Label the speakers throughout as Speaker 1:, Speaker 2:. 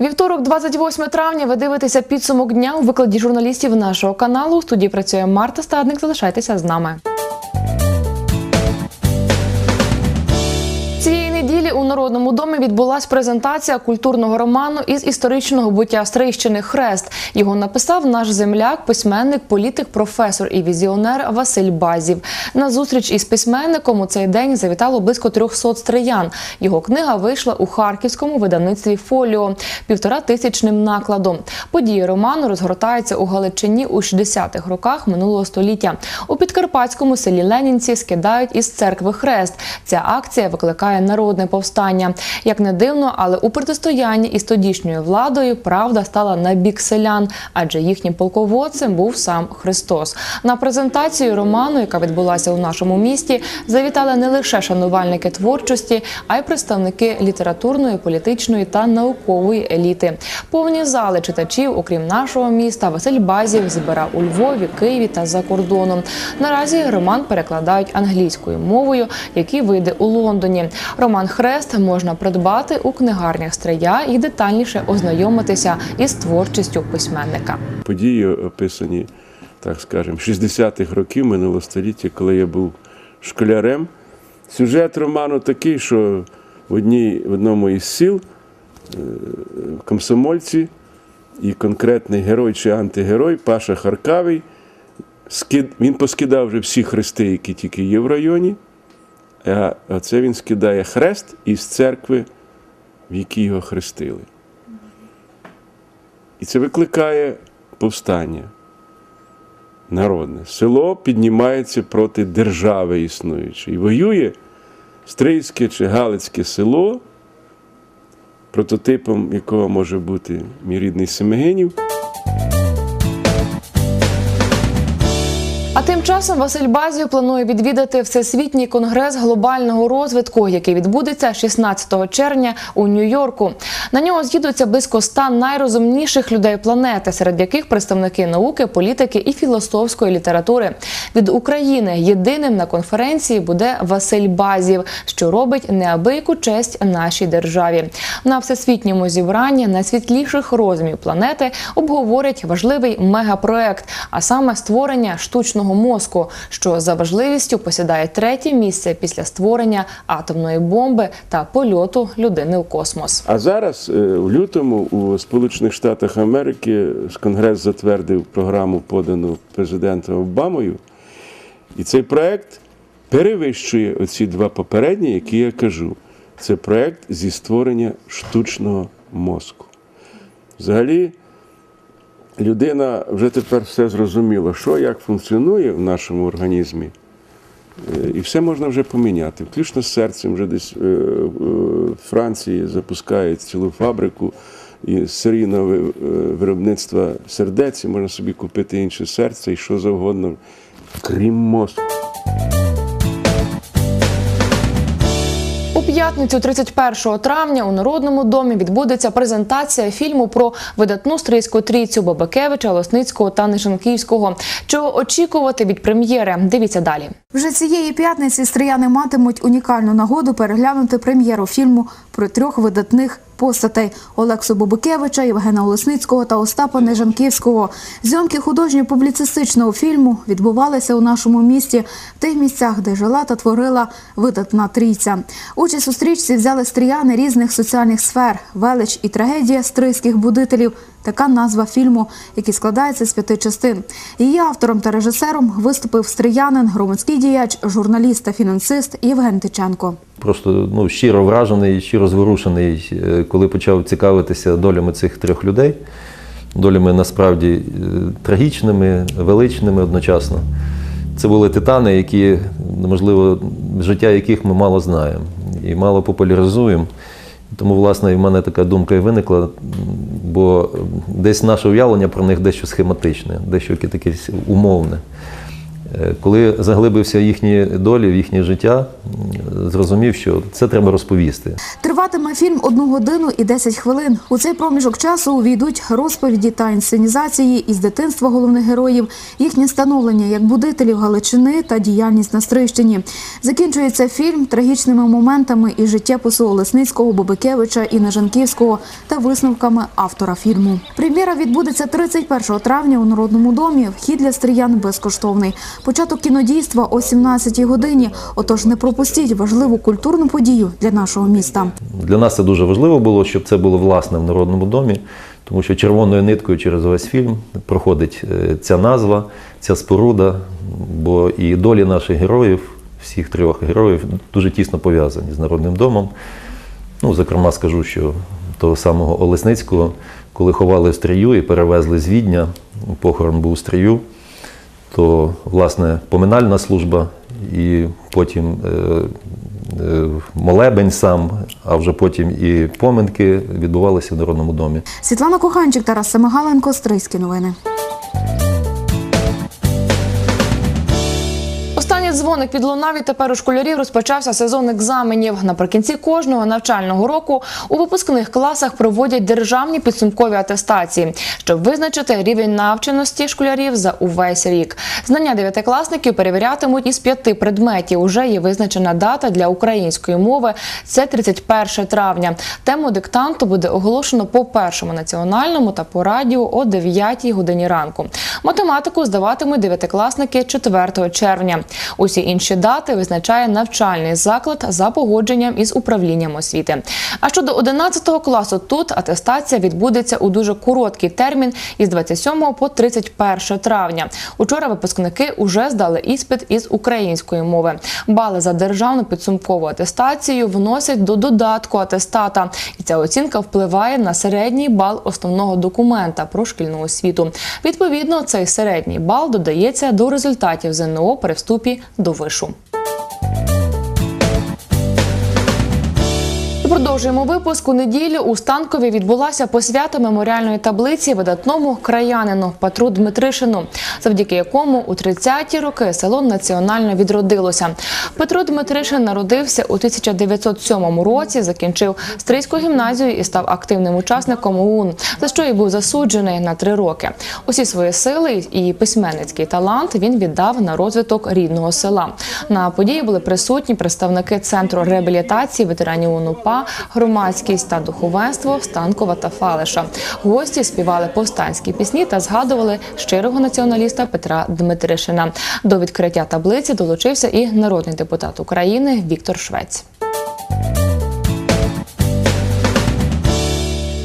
Speaker 1: Вівторок, 28 травня, ви дивитеся підсумок дня у викладі журналістів нашого каналу. У студії працює Марта Стадник. Залишайтеся з нами. У Народному домі відбулась презентація культурного роману із історичного буття Стрийщини Хрест. Його написав наш земляк, письменник, політик, професор і візіонер Василь Базів. На зустріч із письменником у цей день завітало близько 300 стриян. Його книга вийшла у харківському видавництві Фоліо півтора тисячним накладом. Події роману розгортаються у Галичині у 60-х роках минулого століття. У підкарпатському селі Ленінці скидають із церкви хрест. Ця акція викликає народне повстання. Як не дивно, але у протистоянні із тодішньою владою правда стала на бік селян, адже їхнім полководцем був сам Христос. На презентацію роману, яка відбулася у нашому місті, завітали не лише шанувальники творчості, а й представники літературної, політичної та наукової еліти. Повні зали читачів, окрім нашого міста, Василь Базів збирав у Львові, Києві та за кордоном. Наразі роман перекладають англійською мовою, який вийде у Лондоні. Роман Хрест можна придбати у книгарнях Стрия і детальніше ознайомитися із творчістю письменника.
Speaker 2: події описані, так скажемо, 60-х років минулого століття, коли я був школярем. Сюжет роману такий, що в, одній, в одному із сіл е, комсомольці і конкретний герой чи антигерой Паша Харкавий. Він поскидав вже всі хрести, які тільки є в районі. А оце він скидає хрест із церкви, в якій його хрестили. І це викликає повстання народне. Село піднімається проти держави існуючої. І воює Стрийське чи Галицьке село, прототипом якого може бути мій рідний Семигинів.
Speaker 1: А тим часом Василь Базів планує відвідати всесвітній конгрес глобального розвитку, який відбудеться 16 червня у Нью-Йорку. На нього з'їдуться близько ста найрозумніших людей планети, серед яких представники науки, політики і філософської літератури. Від України єдиним на конференції буде Василь Базів, що робить неабияку честь нашій державі. На всесвітньому зібранні найсвітліших розумів планети обговорять важливий мегапроект, а саме створення штучного мозку, що за важливістю посідає третє місце після створення атомної бомби та польоту людини у космос.
Speaker 2: А зараз, е, в лютому, у Сполучених Штатах Америки Конгрес затвердив програму, подану президентом Обамою. І цей проект перевищує оці два попередні, які я кажу. Це проект зі створення штучного мозку. Взагалі, людина вже тепер все зрозуміла, що як функціонує в нашому організмі. Е, І все можна вже поміняти. Включно з серцем, вже десь е, в Франції запускають цілу фабрику і серійного е, виробництва сердець, і можна собі купити інше серце і що завгодно, крім мозку.
Speaker 1: У п'ятницю, 31 травня, у Народному домі відбудеться презентація фільму про видатну стрийську трійцю Бабакевича, Лосницького та Нишанківського. Чого очікувати від прем'єри? Дивіться далі.
Speaker 3: Вже цієї п'ятниці стріяни матимуть унікальну нагоду переглянути прем'єру фільму про трьох видатних постатей Олексу Бобикевича, Євгена Олесницького та Остапа Нежанківського. Зйомки художньо-публіцистичного фільму відбувалися у нашому місті в тих місцях, де жила та творила видатна трійця. Участь у стрічці взяли стріяни різних соціальних сфер, велич і трагедія стрийських будителів. Така назва фільму, який складається з п'яти частин. Її автором та режисером виступив стріянин, громадський діяч, журналіст та фінансист Євген Тиченко.
Speaker 4: Просто ну, щиро вражений, щиро зворушений, е, коли почав цікавитися долями цих трьох людей, долями насправді е, трагічними, величними одночасно. Це були титани, які, можливо, життя яких ми мало знаємо і мало популяризуємо. Тому, власне, і в мене така думка і виникла, бо десь наше уявлення про них дещо схематичне, дещо таке умовне. Коли заглибився в їхні долі, в їхнє життя, зрозумів, що це треба розповісти.
Speaker 3: Триватиме фільм одну годину і 10 хвилин. У цей проміжок часу увійдуть розповіді та інсценізації із дитинства головних героїв, їхнє становлення як будителів Галичини та діяльність на Стрийщині. Закінчується фільм трагічними моментами із життєпису Олесницького, Бобикевича і Нежанківського та висновками автора фільму. Прем'єра відбудеться 31 травня у Народному домі. Вхід для стріян безкоштовний. Початок кінодійства о 17-й годині. Отож, не пропустіть важливу культурну подію для нашого міста.
Speaker 4: Для нас це дуже важливо було, щоб це було власне в Народному домі, тому що червоною ниткою через весь фільм проходить е, ця назва, ця споруда, бо і долі наших героїв, всіх трьох героїв, дуже тісно пов'язані з Народним домом. Ну, зокрема, скажу, що того самого Олесницького, коли ховали стрію і перевезли з Відня, похорон був стрію, то власне поминальна служба і потім е, е, молебень сам, а вже потім і поминки відбувалися в Народному домі.
Speaker 3: Світлана Коханчик, Тарас Семигаленко, Стрийські новини.
Speaker 1: Останній дзвоник підлунав і тепер у школярів розпочався сезон екзаменів. Наприкінці кожного навчального року у випускних класах проводять державні підсумкові атестації, щоб визначити рівень навченості школярів за увесь рік. Знання дев'ятикласників перевірятимуть із п'яти предметів. Уже є визначена дата для української мови. Це 31 травня. Тему диктанту буде оголошено по першому національному та по радіо о 9 годині ранку. Математику здаватимуть дев'ятикласники 4 червня. Усі інші дати визначає навчальний заклад за погодженням із управлінням освіти. А щодо 11 класу, тут атестація відбудеться у дуже короткий термін із 27 по 31 травня. Учора випускники уже здали іспит із української мови. Бали за державну підсумкову атестацію вносять до додатку атестата, і ця оцінка впливає на середній бал основного документа про шкільну освіту. Відповідно, цей середній бал додається до результатів ЗНО при вступі до вишу. Продовжуємо випуск. У неділю у Станкові відбулася посвята меморіальної таблиці видатному краянину Петру Дмитришину, завдяки якому у 30-ті роки село національно відродилося. Петро Дмитришин народився у 1907 році, закінчив Стрийську гімназію і став активним учасником ОУН, за що і був засуджений на три роки. Усі свої сили і письменницький талант він віддав на розвиток рідного села. На події були присутні представники центру реабілітації ветеранів УНУПА, громадськість та духовенство Станкова та Фалиша. Гості співали повстанські пісні та згадували щирого націоналіста Петра Дмитришина. До відкриття таблиці долучився і народний депутат України Віктор Швець.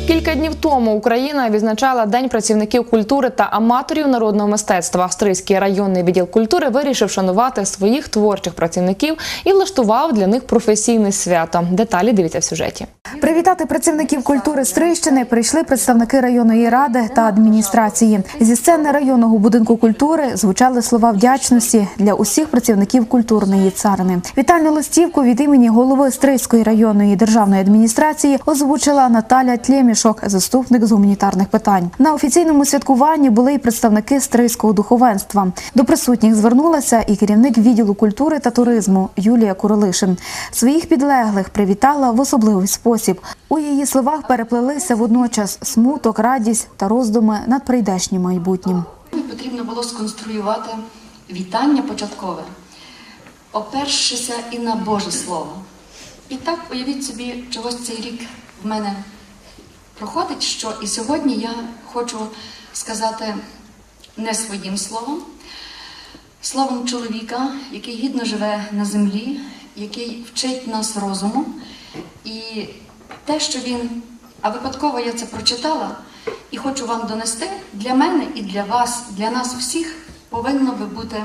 Speaker 1: Кілька днів тому Україна відзначала День працівників культури та аматорів народного мистецтва. Австрійський районний відділ культури вирішив шанувати своїх творчих працівників і влаштував для них професійне свято. Деталі дивіться в сюжеті.
Speaker 3: Привітати працівників культури Стрийщини прийшли представники районної ради та адміністрації. Зі сцени районного будинку культури звучали слова вдячності для усіх працівників культурної царини. Вітальну листівку від імені голови Стрийської районної державної адміністрації озвучила Наталя Тлємішок, заступник з гуманітарних питань. На офіційному святкуванні були й представники стрийського духовенства. До присутніх звернулася і керівник відділу культури та туризму Юлія Куролишин. Своїх підлеглих привітала в особливий спосіб. У її словах переплелися водночас смуток, радість та роздуми над прийдешнім майбутнім.
Speaker 5: Потрібно було сконструювати вітання початкове, опершися і на Боже Слово. І так уявіть собі, чогось цей рік в мене проходить, що і сьогодні я хочу сказати не своїм словом, словом чоловіка, який гідно живе на землі, який вчить нас розуму. І те, що він, а випадково я це прочитала, і хочу вам донести, для мене і для вас, для нас всіх повинно би бути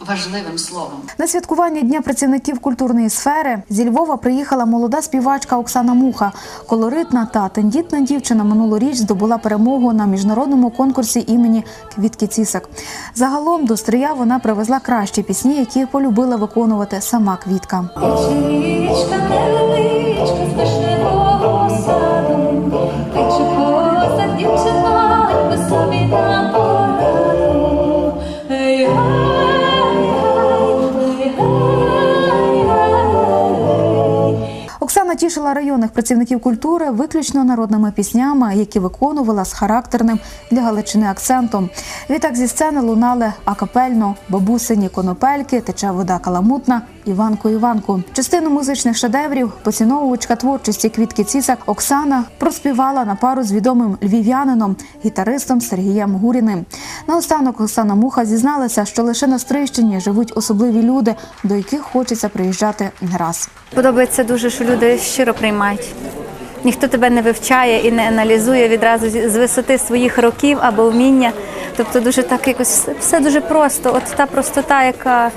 Speaker 5: важливим словом.
Speaker 3: На святкування Дня працівників культурної сфери зі Львова приїхала молода співачка Оксана Муха. Колоритна та тендітна дівчина минулоріч здобула перемогу на міжнародному конкурсі імені Квітки Цісак. Загалом до стрия вона привезла кращі пісні, які полюбила виконувати сама квітка.
Speaker 6: Річка
Speaker 3: тішила районних працівників культури виключно народними піснями, які виконувала з характерним для Галичини акцентом. Відтак зі сцени лунали акапельно, бабусині конопельки, тече вода каламутна, Іванко Іванку. Частину музичних шедеврів поціновувачка творчості квітки Цісак Оксана проспівала на пару з відомим львів'янином, гітаристом Сергієм Гуріним. Наостанок Оксана Муха зізналася, що лише на Стрищині живуть особливі люди, до яких хочеться приїжджати не раз.
Speaker 7: Подобається дуже, що люди щиро приймають. Ніхто тебе не вивчає і не аналізує відразу з висоти своїх років або вміння. Тобто дуже так якось все дуже просто. От та простота, яка,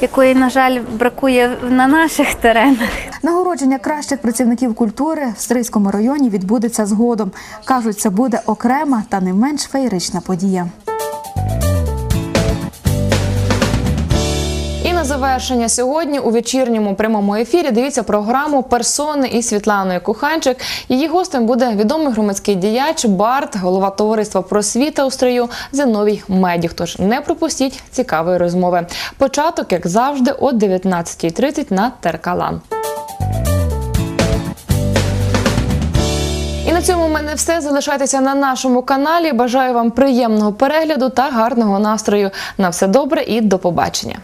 Speaker 7: якої, на жаль, бракує на наших теренах.
Speaker 3: Нагородження кращих працівників культури в Стрийському районі відбудеться згодом. кажуть, це буде окрема та не менш феєрична подія.
Speaker 1: Завершення сьогодні у вечірньому прямому ефірі дивіться програму Персони із Світланою Куханчик. Її гостем буде відомий громадський діяч, бард, голова товариства просвіта у стрию Зиновій Медіх. Тож не пропустіть цікавої розмови. Початок, як завжди, о 19.30 на Теркалан. І на цьому в мене все. Залишайтеся на нашому каналі. Бажаю вам приємного перегляду та гарного настрою. На все добре і до побачення.